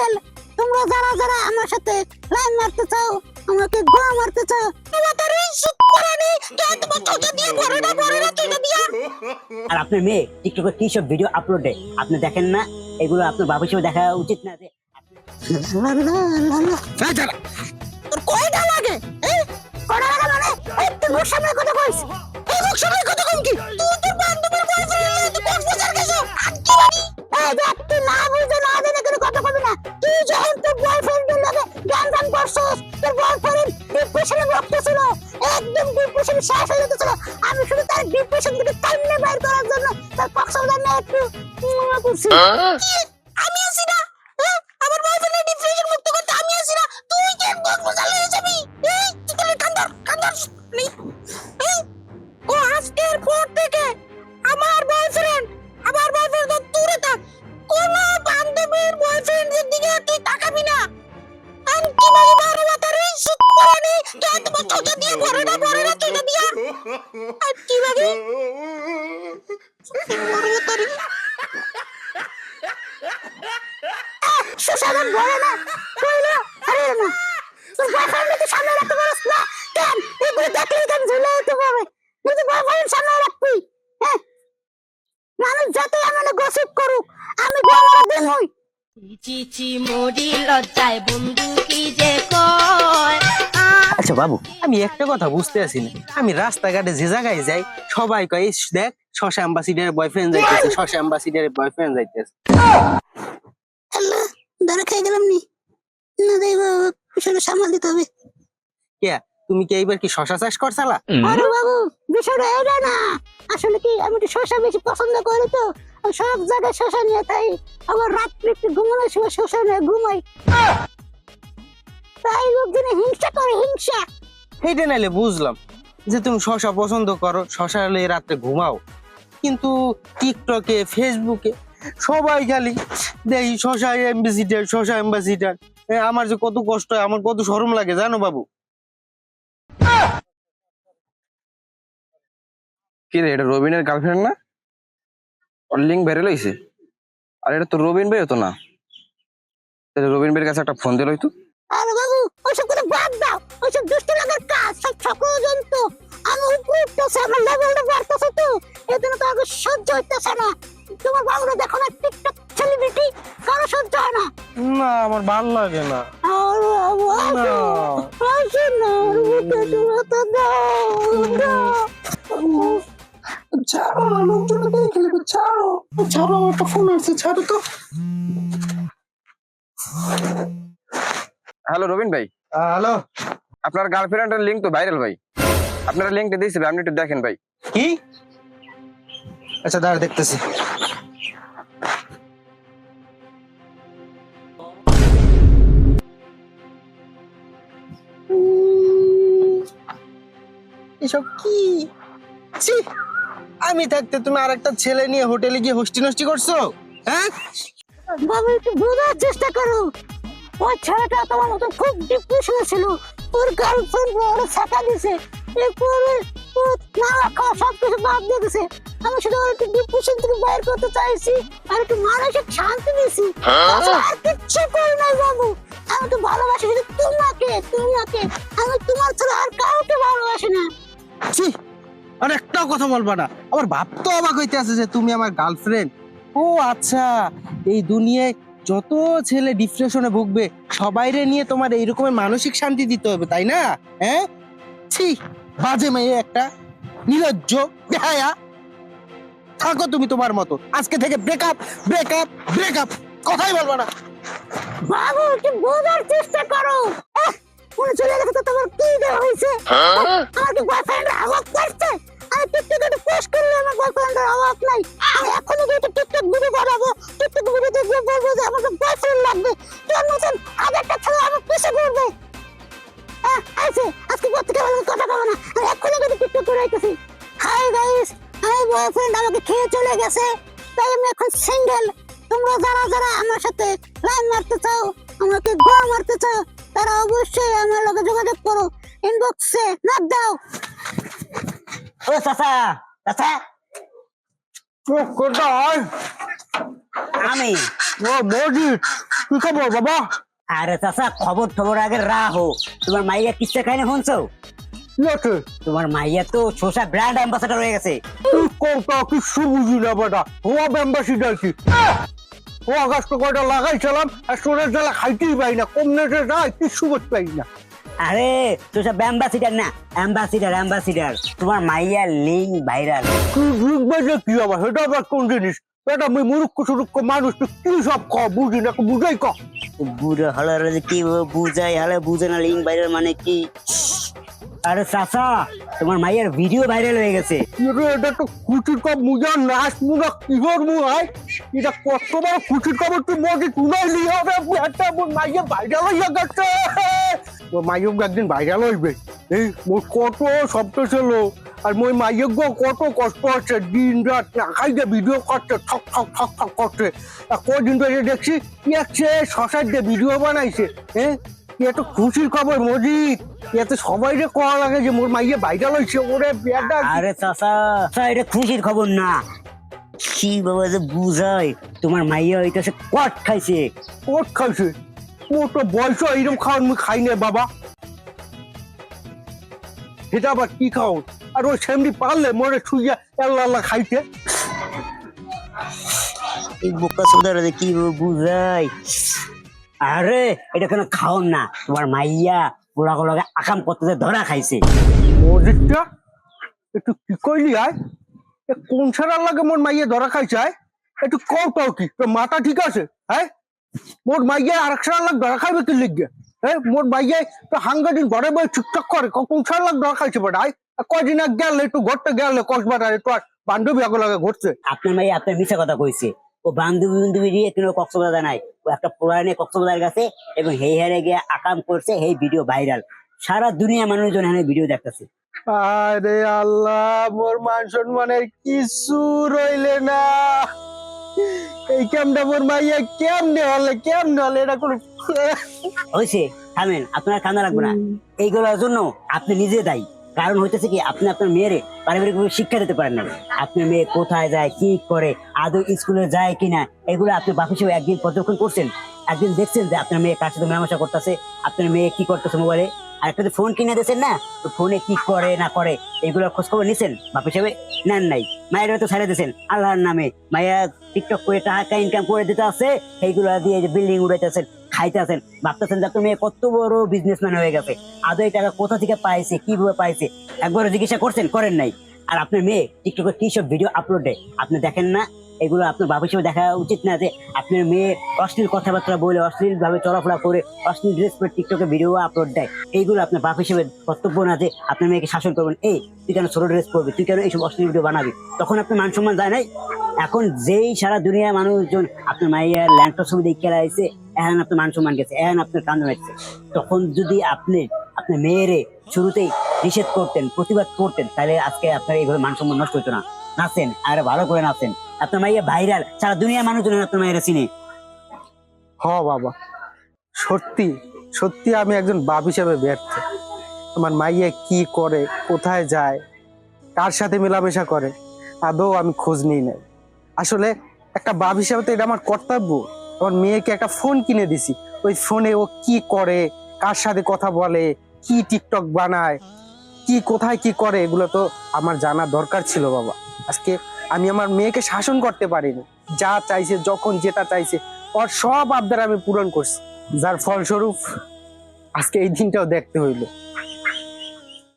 Single তোমরা যারা যারা আমার সাথে লাইন মারতে চাও আমাকে গোয়া মারতে চাও তোমাদের এই শুক্রানি কে তোমার চোখে দিয়ে ভরে না ভরে না চোখে দিয়ে। আর আপনার মেয়ে টিকটকে কি সব ভিডিও আপলোড দেয় আপনি দেখেন না এগুলো আপনার বাবা হিসেবে দেখা উচিত না যে তোর কয়টা লাগে? কয়টা লাগে মানে? এই তুই মুখ সামনে কথা কইস। এই মুখ সামনে কথা কম কি? তুই তোর বান্ধবীর বয়ফ্রেন্ড তুই কক্সবাজার গেছো। আটকে বাড়ি এই দেখ তুই না বুঝে না জেনে তুই যখন তোর বয়ফ্রেন্ডের লাগে গান গান করছস তোর বয়ফ্রেন্ড ডিপ্রেশনে ভুগতে ছিল একদম ডিপ্রেশন শেষ হয়ে যেতেছিল। আমি শুধু তার ডিপ্রেশন থেকে টাইমে বাইর করার জন্য তার কক্সবাজার নিয়ে একটু উম, করছি। আমি আছি না? হ্যাঁ? আমার বয়ফ্রেন্ডের ডিপ্রেশন মুক্ত করতে আমি আছি না? তুই কেন কক্সবাজার নিয়ে যাবি? এই তুই কান্দর কান্দর। ও আজকের পর থেকে আমার বয়ফ্রেন্ড আমার বয়ফ্রেন্ড তো দূরে থাক। কোন বান্ধবীর বয়ফ্রেন্ডের দিকে তাকাবি না। আমি কি বলি বারো মাতার এই শুক্রানি কে তোমার চোখে দিয়ে ভরে না ভরে না চোখে দিয়ে। আর কি লাগে বারো মাতার সুসাদন ভরে না। কইলো আরে, না। তোর বয়ফ্রেন্ড তো সামনে রাখতে পারছ না? কেন? এগুলো দেখলেই কেন ঝুলে যেতে পারবে নিজে গসিপ করুক, আমি হই। চিচি মরি লজ্জায় বন্ধু কি যে কয়? আচ্ছা বাবু আমি একটা কথা বুঝতে আছি না। আমি রাস্তাঘাটে যে জায়গায় যাই সবাই কয় "এই দেখ শশা অ্যাম্বাসিডারের বয়ফ্রেন্ড যাইতেছে শশা অ্যাম্বাসিডারের বয়ফ্রেন্ড যাইতেছে। আল্লাহ ধরে খেয়ে গেলাম নি। না বিষয়টা সামাল দিতে হবে। কে? তুমি কি এইবার কি শশা চাষ করছালা? আরে বাবু বিষয়টা এটা না। আসলে কি আমি একটু শসা বেশি পছন্দ করি তো? সব জায়গায় শসা নিয়ে তাই আবার রাত্রে একটু ঘুমানোর সময় শসা নিয়ে ঘুমাই। তাই লোকজনে হিংসা করে হিংসা। সেইটা নাইলে বুঝলাম যে তুমি শশা পছন্দ করো শশা হলে রাত্রে ঘুমাও। কিন্তু টিকটকে ফেসবুকে সবাই খালি দেখি শশা অ্যাম্বাসিডার শশা অ্যাম্বাসিডার আমার যে কত কষ্ট হয় আমার কত শরম লাগে জানো বাবু? কি রে এটা রবিনের গার্লফ্রেন্ড না? ওর লিঙ্ক বেরে লইছে? আর এটা তো রবিন ভাই হতো না। তাহলে রবিন ভাইয়ের কাছে একটা ফোন দিল তো। আরে বাবু ওইসব করে বাদ দাও। ওইসব দুষ্ট লাগার কাজ সব সকল জন্তু আমি উপরে উঠতেছে আমার লেভেলটা বাড়তেছে তো। তো আগে সহ্য হইতেছে না। তোমার বাবুরা দেখো না টিকটক সেলিব্রিটি কারও সহ্য হয় না। না আমার ভালো লাগে না। আর বাবু আসো। না। দাও দাও। ছাড়ো লোকজন দেখে নেবে ছাড়ো। ছাড়ো আমার একটা ফোন আসছে ছাড়ো তো। হ্যালো রবিন ভাই। হ্যালো আপনার গার্লফ্রেন্ডের লিঙ্ক তো ভাইরাল ভাই। আপনারা লিঙ্কটা দিয়েছে ভাই, আপনি একটু দেখেন ভাই। কি? আচ্ছা দাঁড়া দেখতেছি। এসব কি! আমি থাকতে তুমি আর একটা ছেলে নিয়ে হোটেলে গিয়ে হোস্টি নষ্টি করছ? হ্যাঁ? বাবু একটু বোঝার চেষ্টা করো। ওই ছেলেটা তোমার মতো খুব ডিপ্রেশনে ছিল। ওর গার্লফ্রেন্ড ওর ছাকা দিছে। এরপরে ও না খাওয়া সব কিছু বাদ দিয়ে দিছে। আমি শুধু ওর একটু ডিপ্রেশন থেকে বাইর করতে চাইছি আর একটু মানসিক শান্তি দিছি। আর কিচ্ছু করি নাই বাবু। আমি তো ভালোবাসি শুধু তোমাকে তোমাকে। আমি তোমার ছাড়া আর কাউকে ভালোবাসি না। ছি আর একটাও কথা বলবা না। আমার ভাব তো অবাক হইতে আছে যে তুমি আমার গার্লফ্রেন্ড ও আচ্ছা এই দুনিয়ায় যত ছেলে ডিপ্রেশনে ভুগবে সবাইরে নিয়ে তোমার এইরকমের মানসিক শান্তি দিতে হবে তাই না? হ্যাঁ? ছি বাজে মেয়ে একটা নির্লজ্জ বেহায়া। থাকো তুমি তোমার মতো। আজকে থেকে ব্রেকআপ ব্রেকআপ ব্রেকআপ কথাই বলবা না। বাবু কি বোঝার চেষ্টা করো। আহ, মনে চলে গেছে তো তোমার কি দেওয়া হয়েছে? আমার কি বয়ফ্রেন্ড অভাব বয়ফ্রেন্ডের অভাব নাই। আমি এখনই গিয়ে টিকটক ভিডিও বানাবো, টিকটক ভিডিওতে গিয়ে বলব যে আমার বয়ফ্রেন্ড লাগবে। তোর মতন হাজারটা ছেলে আমার পিছে করবে আছে আজকে প্রত্যেকে আমার কথা বলব না। আমি এখনই গিয়ে টিকটক করে আইতেছি। হাই গাইস আমার বয়ফ্রেন্ড আমাকে খেয়ে চলে গেছে। তাই আমি এখন সিঙ্গেল তোমরা যারা যারা আমার সাথে লাইন মারতে চাও, আমাকে গোয়া মারতে চাও, তারা অবশ্যই আমার লগে যোগাযোগ করো। ইনবক্সে নক দাও। ও চাচা চাচা কোথায় আমি। ও মজিদ কি খবর বাবা আরে চাচা খবর খবর আগে রাহো তোমার মাইয়া কিসে খাইনে শুনছো? কি আছে তোমার মাইয়া তো শোষা ব্র্যান্ড অ্যাম্বাসাডার হয়ে গেছে। তুই কোনটা কিছু বুঝি না বেটা। ও অ্যাম্বাসিডার কি ও আকাশটা কয়টা লাগাইছিলাম আর সোনার জ্বালা খাইতেই পাই না। কম নেটে যায় কিছু করতে পারি না। আরে শোষা অ্যাম্বাসিডার না? অ্যাম্বাসিডার অ্যাম্বাসিডার তোমার মাইয়া লিঙ্ক ভাইরাল তুই বুঝবে যে কি আবার? সেটা আবার কোন জিনিস? এটা আমি মুরুক্ষ সুরুক্ষ মানুষ তুই কি সব ক? বুঝি না বুঝাই ক। বুড়ো হলে কি বুঝাই হলে বুঝে না লিঙ্ক ভাইরাল মানে কি? আরে চাচা তোমার মাইয়ার ভিডিও ভাইরাল হয়ে গেছে। এটা এটা তো খুচির কপ মুজা নাচ মুজা কিহর মু হয় এটা কত বড় খুচির খবর তুই মজে তুলাই লি হবে একটা মোর মাইয়া ভাইরাল হইয়া গেছে। মোর মাইয়ক একদিন ভাইরাল হইবে। এই মোর কত শব্দ ছিল আর মোর মাইয়ক কত কষ্ট হচ্ছে দিন রাত না খাইতে ভিডিও করছে ঠক ঠক ঠক ঠক করছে। আর কদিন ধরে দেখছি কি আছে শশার দিয়ে ভিডিও বানাইছে হ্যাঁ এত খুশির খবর মজিদ। এতে সবাই রে কয়া লাগে যে মোর মাইয়ে ভাইরাল হইছে ওরে বেটা আরে চাচা এটা খুশির খবর না। কি বাবা যে বুঝাই তোমার মাইয়া হইতেছে কট খাইছে। ওট খাইছে। তো বয়স এইরকম খাওয়ান মুই খাই না বাবা। এটা আবার কি খাও? আর ওই সেমনি পারলে মরে ছুইয়া আল্লাহ আল্লাহ খাইতে। এই বোকা সুদার কি বুঝাই। আরে এটা কেন খাওন না। তোমার মাইয়া পোড়া গুলোকে আকাম করতে ধরা খাইছে। মজিদটা একটু কি কইলি আয়? এ কোন সারার লাগে মোর মাইয়া ধরা খাইছে আয়? একটু কও কি? তোর মাথা ঠিক আছে হ্যাঁ মোর মাইয়া আর এক সারার লাগ ধরা খাইবে কি লিখবে হ্যাঁ মোর মাইয়া তো হাঙ্গা দিন ঘরে বই ঠিকঠাক করে ক- কোন সারার লাগ ধরা খাইছে বেটা। আয় আর কয়দিন আগে গেল একটু ঘরতে গেল কক্সবাজার একটু বান্ধবী আগে লাগে ঘুরছে। আপনার মাইয়া আপনার মিশা কথা কইছে। ও বান্ধবী বান্ধবী দিয়ে কোনো কক্সবাজার নাই। ও একটা পুরানে কক্সবাজার গেছে এবং হেই হারে গিয়ে আকাম করছে এই ভিডিও ভাইরাল। সারা দুনিয়া মানুষজন এখানে ভিডিও দেখতেছে। আরে আল্লাহ মোর মান সম্মানের কিছু রইলে না। এই কেমটা মোর মাইয়া কেমনে হলে কেমনে হলে এটা কোনো হয়েছে থামেন আপনার কান্দা লাগবে না। এইগুলোর জন্য আপনি নিজে দায়ী। কারণ হইতেছে কি আপনি আপনার মেয়েরে পারিবারিক শিক্ষা দিতে পারেন না। আপনার মেয়ে কোথায় যায় কি করে আদৌ স্কুলে যায় কিনা এগুলো আপনি বাপ হিসেবে একদিন পর্যবেক্ষণ করছেন। একদিন দেখছেন যে আপনার মেয়ে কার সাথে মেলামেশা করতেছে আপনার মেয়ে কি করতেছে মোবাইলে? আর একটা যে ফোন কিনে দিয়েছেন না? তো ফোনে কি করে না করে? এগুলো খোঁজ খবর নিছেন? বাপ হিসেবে নেন নাই। মায়ের তো ছেড়ে দিয়েছেন, আল্লাহর নামে। মায়া টিকটক করে টাকা ইনকাম করে দিতে আছে, সেইগুলো দিয়ে যে বিল্ডিং উড়াইতেছেন, খাইতেছেন। ভাবতেছেন যে মেয়ে কত বড় বিজনেসম্যান হয়ে গেছে। আদৌ এই টাকা কোথা থেকে পাইছে, কীভাবে পাইছে? একবার জিজ্ঞাসা করছেন, করেন নাই। আর আপনার মেয়ে টিকটকে কি সব ভিডিও আপলোড দেয়? আপনি দেখেন না? এগুলো আপনার বাপ হিসেবে দেখা উচিত না যে আপনার মেয়ে অশ্লীল কথাবার্তা বলে অশ্লীল ভাবে চলাফেরা করে, অশ্লীল ড্রেস পরে টিকটকে ভিডিও আপলোড দেয়। এইগুলো আপনার বাপ হিসেবে কর্তব্য না যে আপনার মেয়েকে শাসন করবেন। এই, তুই কেন ছোট ড্রেস পরবি? তুই কেন এইসব অশ্লীল ভিডিও বানাবি? তখন আপনার মান সম্মান যায় নাই? এখন যেই সারা দুনিয়ার মানুষজন আপনার মাইয়ার ল্যান্ডটা ছবি দেখে আছে এখন আপনার মান সম্মান গেছে, এখন আপনার কান্দ হচ্ছে তখন যদি আপনি, আপনার মেয়েরে শুরুতেই নিষেধ করতেন, প্রতিবাদ করতেন, তাহলে আজকে আপনার এইভাবে মান সম্মান নষ্ট হতো না। নাচেন, আর ভালো করে নাচেন। আপনার মাইয়া ভাইরাল, সারা দুনিয়ার মানুষজন আপনার মায়েরা চিনে। হ বাবা। সত্যি সত্যি আমি একজন বাপ হিসাবে ব্যর্থ। আমার মাইয়া কি করে, কোথায় যায়, কার সাথে মেলামেশা করে, আদৌ আমি খোঁজ নিই নাই। আসলে একটা বাপ হিসাবে তো এটা আমার কর্তব্য। আমার মেয়েকে একটা ফোন কিনে দিছি। ওই ফোনে ও কি করে, কার সাথে কথা বলে, কি টিকটক বানায়, কি কোথায় কি করে, এগুলো তো আমার জানা দরকার ছিল বাবা। আজকে আমি আমার মেয়েকে শাসন করতে পারিনি। যা চাইছে, যখন যেটা চাইছে, ওর সব আবদার আমি পূরণ করছি। যার ফলস্বরূপ, আজকে এই দিনটাও দেখতে হইল।